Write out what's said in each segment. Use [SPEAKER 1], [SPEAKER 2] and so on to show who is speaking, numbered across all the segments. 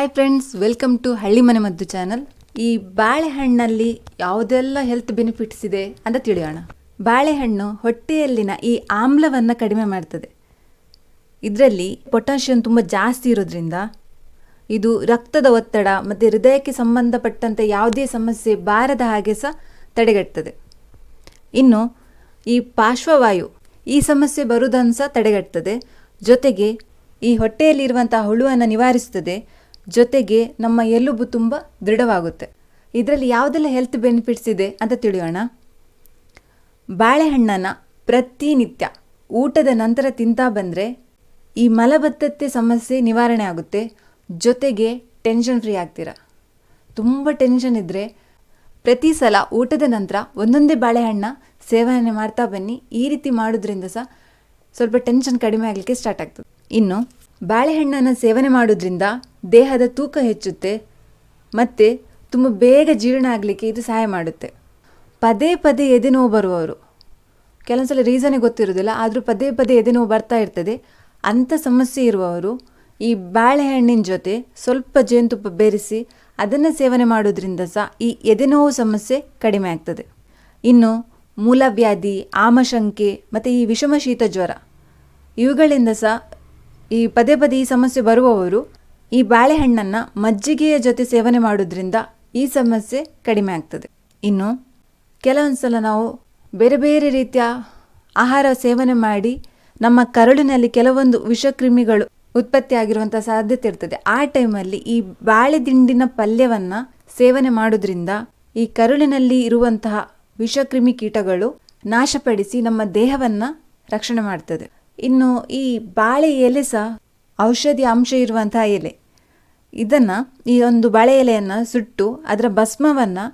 [SPEAKER 1] Hi friends welcome to ಹಳ್ಳಿ ಮನೆ ಮದ್ದು ಚಾನಲ್ ಈ ಬಾಳೆಹಣ್ಣಲ್ಲಿ ಯಾವುದೆಲ್ಲ ಹೆಲ್ತ್ ಬೆನಿಫಿಟ್ಸ್ ಇದೆ ಅಂತ ತಿಳಿಯೋಣ. ಬಾಳೆಹಣ್ಣು ಹೊಟ್ಟೆಯಲ್ಲಿನ ಈ ಆಮ್ಲವನ್ನು ಕಡಿಮೆ ಮಾಡ್ತದೆ. ಇದರಲ್ಲಿ ಪೊಟ್ಯಾಷಿಯಂ ತುಂಬ ಜಾಸ್ತಿ ಇರೋದ್ರಿಂದ ಇದು ರಕ್ತದ ಒತ್ತಡ ಮತ್ತು ಹೃದಯಕ್ಕೆ ಸಂಬಂಧಪಟ್ಟಂತೆ ಯಾವುದೇ ಸಮಸ್ಯೆ ಬಾರದ ಹಾಗೆ ಸಹ ತಡೆಗಟ್ತದೆ. ಇನ್ನು ಈ ಪಾರ್ಶ್ವವಾಯು ಈ ಸಮಸ್ಯೆ ಬರುವುದನ್ನು ಸಹ ತಡೆಗಟ್ತದೆ. ಜೊತೆಗೆ ಈ ಹೊಟ್ಟೆಯಲ್ಲಿರುವಂತಹ ಹುಳುವನ್ನು ನಿವಾರಿಸ್ತದೆ. ಜೊತೆಗೆ ನಮ್ಮ ಎಲುಬು ತುಂಬ ದೃಢವಾಗುತ್ತೆ. ಇದರಲ್ಲಿ ಯಾವುದೆಲ್ಲ ಹೆಲ್ತ್ ಬೆನಿಫಿಟ್ಸ್ ಇದೆ ಅಂತ ತಿಳಿಯೋಣ. ಬಾಳೆಹಣ್ಣನ್ನು ಪ್ರತಿನಿತ್ಯ ಊಟದ ನಂತರ ತಿಂತಾ ಬಂದರೆ ಈ ಮಲಬದ್ಧತೆ ಸಮಸ್ಯೆ ನಿವಾರಣೆ ಆಗುತ್ತೆ. ಜೊತೆಗೆ ಟೆನ್ಷನ್ ಫ್ರೀ ಆಗ್ತೀರ. ತುಂಬ ಟೆನ್ಷನ್ ಇದ್ದರೆ ಪ್ರತಿ ಸಲ ಊಟದ ನಂತರ ಒಂದೊಂದೇ ಬಾಳೆಹಣ್ಣ ಸೇವನೆ ಮಾಡ್ತಾ ಬನ್ನಿ. ಈ ರೀತಿ ಮಾಡೋದ್ರಿಂದ ಸಹ ಸ್ವಲ್ಪ ಟೆನ್ಷನ್ ಕಡಿಮೆ ಆಗಲಿಕ್ಕೆ ಸ್ಟಾರ್ಟ್ ಆಗ್ತದೆ. ಇನ್ನು ಬಾಳೆಹಣ್ಣನ್ನು ಸೇವನೆ ಮಾಡೋದ್ರಿಂದ ದೇಹದ ತೂಕ ಹೆಚ್ಚುತ್ತೆ, ಮತ್ತು ತುಂಬ ಬೇಗ ಜೀರ್ಣ ಆಗಲಿಕ್ಕೆ ಇದು ಸಹಾಯ ಮಾಡುತ್ತೆ. ಪದೇ ಪದೇ ಎದೆ ನೋವು ಬರುವವರು, ಕೆಲವೊಂದ್ಸಲ ರೀಸನೇ ಗೊತ್ತಿರೋದಿಲ್ಲ ಆದರೂ ಪದೇ ಪದೇ ಎದೆ ನೋವು ಬರ್ತಾ ಇರ್ತದೆ. ಅಂಥ ಸಮಸ್ಯೆ ಇರುವವರು, ಈ ಬಾಳೆಹಣ್ಣಿನ ಜೊತೆ ಸ್ವಲ್ಪ ಜೇನುತುಪ್ಪ ಬೆರೆಸಿ ಅದನ್ನು ಸೇವನೆ ಮಾಡೋದ್ರಿಂದ ಸಹ ಈ ಎದೆನೋವು ಸಮಸ್ಯೆ ಕಡಿಮೆ ಆಗ್ತದೆ. ಇನ್ನು ಮೂಲವ್ಯಾಧಿ ಆಮಶಂಕೆ, ಮತ್ತು ಈ ವಿಷಮ ಶೀತ ಜ್ವರ, ಇವುಗಳಿಂದ ಸಹ ಈ ಪದೇ ಪದೇ ಈ ಸಮಸ್ಯೆ ಬರುವವರು ಈ ಬಾಳೆಹಣ್ಣನ್ನು ಮಜ್ಜಿಗೆಯ ಜೊತೆ ಸೇವನೆ ಮಾಡೋದ್ರಿಂದ ಈ ಸಮಸ್ಯೆ ಕಡಿಮೆ ಆಗ್ತದೆ. ಇನ್ನು ಕೆಲವೊಂದು ಸಲ ನಾವು ಬೇರೆ ಬೇರೆ ರೀತಿಯ ಆಹಾರ ಸೇವನೆ ಮಾಡಿ ನಮ್ಮ ಕರುಳಿನಲ್ಲಿ ಕೆಲವೊಂದು ವಿಷಕ್ರಿಮಿಗಳು ಉತ್ಪತ್ತಿ ಆಗಿರುವಂಥ ಸಾಧ್ಯತೆ ಇರ್ತದೆ. ಆ ಟೈಮಲ್ಲಿ ಈ ಬಾಳೆ ದಿಂಡಿನ ಪಲ್ಯವನ್ನು ಸೇವನೆ ಮಾಡೋದ್ರಿಂದ ಈ ಕರುಳಿನಲ್ಲಿ ಇರುವಂತಹ ವಿಷಕ್ರಿಮಿ ಕೀಟಗಳು ನಾಶಪಡಿಸಿ ನಮ್ಮ ದೇಹವನ್ನು ರಕ್ಷಣೆ ಮಾಡ್ತದೆ. ಇನ್ನು ಈ ಬಾಳೆ ಎಲೆ ಸಹ ಔಷಧಿ ಅಂಶ ಇರುವಂತಹ ಎಲೆ. ಇದನ್ನು ಈ ಒಂದು ಬಾಳೆ ಎಲೆಯನ್ನು ಸುಟ್ಟು ಅದರ ಭಸ್ಮವನ್ನು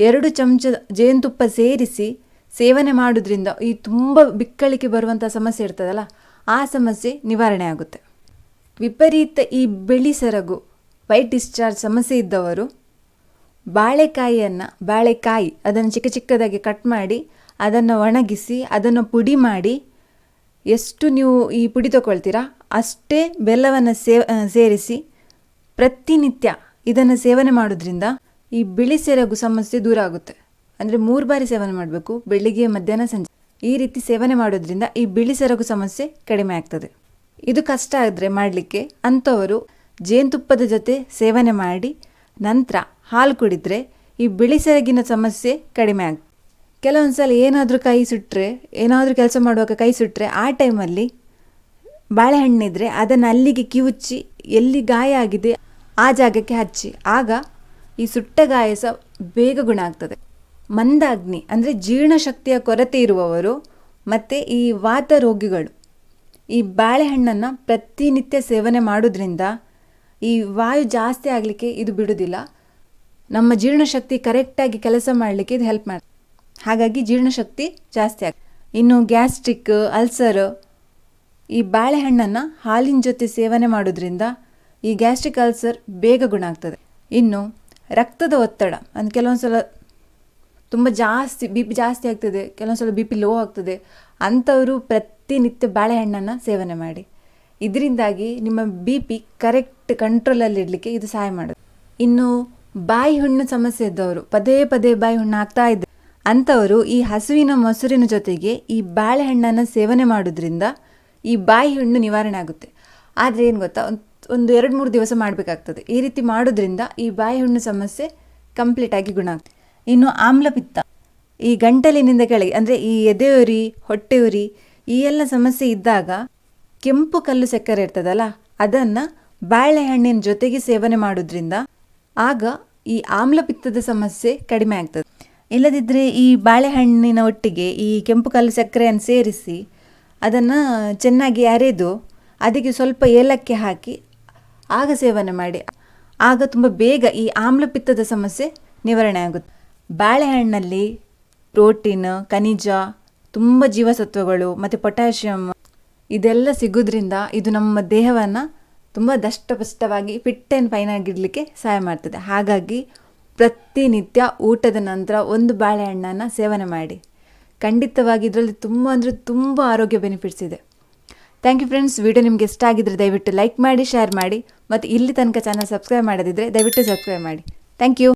[SPEAKER 1] ಎರಡು ಚಮಚ ಜೇನುತುಪ್ಪ ಸೇರಿಸಿ ಸೇವನೆ ಮಾಡೋದ್ರಿಂದ ಈ ತುಂಬ ಬಿಕ್ಕಳಿಕೆ ಬರುವಂಥ ಸಮಸ್ಯೆ ಇರ್ತದಲ್ಲ, ಆ ಸಮಸ್ಯೆ ನಿವಾರಣೆ ಆಗುತ್ತೆ. ವಿಪರೀತ ಈ ಬಿಳಿ ಸರಗು ವೈಟ್ ಡಿಸ್ಚಾರ್ಜ್ ಸಮಸ್ಯೆ ಇದ್ದವರು ಬಾಳೆಕಾಯಿಯನ್ನು, ಬಾಳೆಕಾಯಿ ಅದನ್ನು ಚಿಕ್ಕ ಚಿಕ್ಕದಾಗಿ ಕಟ್ ಮಾಡಿ, ಅದನ್ನು ಒಣಗಿಸಿ, ಅದನ್ನು ಪುಡಿ ಮಾಡಿ, ಎಷ್ಟು ನೀವು ಈ ಪುಡಿ ತಗೊಳ್ತೀರಾ ಅಷ್ಟೇ ಬೆಲ್ಲವನ್ನು ಸೇರಿಸಿ ಪ್ರತಿನಿತ್ಯ ಇದನ್ನು ಸೇವನೆ ಮಾಡೋದ್ರಿಂದ ಈ ಬಿಳಿ ಸೆರಗು ಸಮಸ್ಯೆ ದೂರ ಆಗುತ್ತೆ. ಅಂದರೆ ಮೂರು ಬಾರಿ ಸೇವನೆ ಮಾಡಬೇಕು, ಬೆಳಿಗ್ಗೆ, ಮಧ್ಯಾಹ್ನ, ಸಂಜೆ. ಈ ರೀತಿ ಸೇವನೆ ಮಾಡೋದ್ರಿಂದ ಈ ಬಿಳಿ ಸೆರಗು ಸಮಸ್ಯೆ ಕಡಿಮೆ ಆಗ್ತದೆ. ಇದು ಕಷ್ಟ ಆದರೆ ಮಾಡಲಿಕ್ಕೆ ಅಂಥವರು ಜೇನುತುಪ್ಪದ ಜೊತೆ ಸೇವನೆ ಮಾಡಿ ನಂತರ ಹಾಲು ಕುಡಿದರೆ ಈ ಬಿಳಿ ಸೆರಗಿನ ಸಮಸ್ಯೆ ಕಡಿಮೆ ಆಗ್ತದೆ ಕೆಲವೊಂದು ಸಲ ಏನಾದರೂ ಕೈ ಸುಟ್ಟರೆ ಏನಾದರೂ ಕೆಲಸ ಮಾಡುವಾಗ ಕೈ ಸುಟ್ಟರೆ ಆ ಟೈಮಲ್ಲಿ ಬಾಳೆಹಣ್ಣಿದ್ರೆ ಅದನ್ನು ಅಲ್ಲಿಗೆ ಕಿವುಚ್ಚಿ ಎಲ್ಲಿ ಗಾಯ ಆಗಿದೆ ಆ ಜಾಗಕ್ಕೆ ಹಚ್ಚಿ. ಆಗ ಈ ಸುಟ್ಟ ಗಾಯ ಸಹ ಬೇಗ ಗುಣ ಆಗ್ತದೆ. ಮಂದಾಗ್ನಿ ಅಂದರೆ ಜೀರ್ಣಶಕ್ತಿಯ ಕೊರತೆ ಇರುವವರು ಮತ್ತು ಈ ವಾತ ರೋಗಿಗಳು. ಈ ಬಾಳೆಹಣ್ಣನ್ನು ಪ್ರತಿನಿತ್ಯ ಸೇವನೆ ಮಾಡೋದ್ರಿಂದ ಈ ವಾಯು ಜಾಸ್ತಿ ಆಗಲಿಕ್ಕೆ ಇದು ಬಿಡೋದಿಲ್ಲ. ನಮ್ಮ ಜೀರ್ಣಶಕ್ತಿ ಕರೆಕ್ಟಾಗಿ ಕೆಲಸ ಮಾಡಲಿಕ್ಕೆ ಇದು ಹೆಲ್ಪ್ ಮಾಡ್ತದೆ. ಹಾಗಾಗಿ ಜೀರ್ಣಶಕ್ತಿ ಜಾಸ್ತಿ ಆಗುತ್ತೆ ಇನ್ನು ಗ್ಯಾಸ್ಟ್ರಿಕ್ ಅಲ್ಸರ್ ಈ ಬಾಳೆಹಣ್ಣನ್ನು ಹಾಲಿನ ಜೊತೆ ಸೇವನೆ ಮಾಡೋದ್ರಿಂದ ಈ ಗ್ಯಾಸ್ಟ್ರಿಕ್ ಅಲ್ಸರ್ ಬೇಗ ಗುಣ ಆಗ್ತದೆ ಇನ್ನು ರಕ್ತದ ಒತ್ತಡ, ಅಂದರೆ ಕೆಲವೊಂದು ಸಲ ತುಂಬ ಜಾಸ್ತಿ ಬಿ ಪಿ ಜಾಸ್ತಿ ಆಗ್ತದೆ ಕೆಲವೊಂದು ಸಲ ಬಿ ಪಿ ಲೋ ಆಗ್ತದೆ, ಅಂಥವರು ಪ್ರತಿನಿತ್ಯ ಬಾಳೆಹಣ್ಣನ್ನು ಸೇವನೆ ಮಾಡಿ. ಇದರಿಂದಾಗಿ ನಿಮ್ಮ ಬಿ ಪಿ ಕರೆಕ್ಟ್ ಕಂಟ್ರೋಲಲ್ಲಿಡಲಿಕ್ಕೆ ಇದು ಸಹಾಯ ಮಾಡೋದು ಇನ್ನು ಬಾಯಿ ಹುಣ್ಣು ಸಮಸ್ಯೆ ಇದ್ದವರು, ಪದೇ ಪದೇ ಬಾಯಿ ಹುಣ್ಣು ಆಗ್ತಾ ಇದ್ದರು ಅಂಥವರು ಈ ಹಸುವಿನ ಮೊಸರಿನ ಜೊತೆಗೆ ಈ ಬಾಳೆಹಣ್ಣನ್ನು ಸೇವನೆ ಮಾಡೋದ್ರಿಂದ ಈ ಬಾಯಿ ಹುಣ್ಣು ನಿವಾರಣೆ ಆಗುತ್ತೆ. ಆದರೆ ಏನು ಗೊತ್ತಾ, ಒಂದು ಎರಡು ಮೂರು ದಿವಸ ಮಾಡಬೇಕಾಗ್ತದೆ. ಈ ರೀತಿ ಮಾಡೋದ್ರಿಂದ ಈ ಬಾಯಿ ಹುಣ್ಣು ಸಮಸ್ಯೆ ಕಂಪ್ಲೀಟ್ ಆಗಿ ಗುಣ ಆಗ್ತದೆ. ಇನ್ನು ಆಮ್ಲಪಿತ್ತ ಈ ಗಂಟಲಿನಿಂದ ಕೆಳಗೆ, ಅಂದರೆ ಈ ಎದೆ ಉರಿ, ಹೊಟ್ಟೆ ಉರಿ, ಈ ಎಲ್ಲ ಸಮಸ್ಯೆ ಇದ್ದಾಗ ಕೆಂಪು ಕಲ್ಲು ಸಕ್ಕರೆ ಇರ್ತದಲ್ಲ, ಅದನ್ನು ಬಾಳೆಹಣ್ಣಿನ ಜೊತೆಗೆ ಸೇವನೆ ಮಾಡೋದ್ರಿಂದ ಆಗ ಈ ಆಮ್ಲಪಿತ್ತದ ಸಮಸ್ಯೆ ಕಡಿಮೆ ಆಗ್ತದೆ. ಇಲ್ಲದಿದ್ದರೆ ಈ ಬಾಳೆಹಣ್ಣಿನ ಒಟ್ಟಿಗೆ ಈ ಕೆಂಪು ಕಲ್ಲು ಸಕ್ಕರೆಯನ್ನು ಸೇರಿಸಿ ಅದನ್ನು ಚೆನ್ನಾಗಿ ಅರೆದು, ಅದಕ್ಕೆ ಸ್ವಲ್ಪ ಏಲಕ್ಕಿ ಹಾಕಿ ಆಗ ಸೇವನೆ ಮಾಡಿ. ಆಗ ತುಂಬ ಬೇಗ ಈ ಆಮ್ಲಪಿತ್ತದ ಸಮಸ್ಯೆ ನಿವಾರಣೆ ಆಗುತ್ತೆ. ಬಾಳೆಹಣ್ಣಲ್ಲಿ ಪ್ರೋಟೀನ್, ಖನಿಜ, ತುಂಬ ಜೀವಸತ್ವಗಳು ಮತ್ತು ಪೊಟ್ಯಾಷಿಯಮ್ ಇದೆಲ್ಲ ಸಿಗೋದ್ರಿಂದ ಇದು ನಮ್ಮ ದೇಹವನ್ನು ತುಂಬ ದಷ್ಟಪುಷ್ಟವಾಗಿ ಫಿಟ್ ಆ್ಯಂಡ್ ಫೈನ್ ಆಗಿಡಲಿಕ್ಕೆ ಸಹಾಯ ಮಾಡ್ತದೆ. ಹಾಗಾಗಿ ಪ್ರತಿನಿತ್ಯ ಊಟದ ನಂತರ ಒಂದು ಬಾಳೆಹಣ್ಣನ್ನು ಸೇವನೆ ಮಾಡಿ. ಖಂಡಿತವಾಗಿ ಇದರಲ್ಲಿ ತುಂಬ ಅಂದರೆ ತುಂಬ ಆರೋಗ್ಯ ಬೆನಿಫಿಟ್ಸ್ ಇದೆ. ಥ್ಯಾಂಕ್ ಯು ಫ್ರೆಂಡ್ಸ್ ವಿಡಿಯೋ ನಿಮಗೆ ಇಷ್ಟ ಆಗಿದ್ರೆ ದಯವಿಟ್ಟು ಲೈಕ್ ಮಾಡಿ ಶೇರ್ ಮಾಡಿ. ಮತ್ತು ಇಲ್ಲಿ ತನಕ ಚಾನಲ್ ಸಬ್ಸ್ಕ್ರೈಬ್ ಮಾಡದಿದ್ದರೆ ದಯವಿಟ್ಟು ಸಬ್ಸ್ಕ್ರೈಬ್ ಮಾಡಿ. Thank you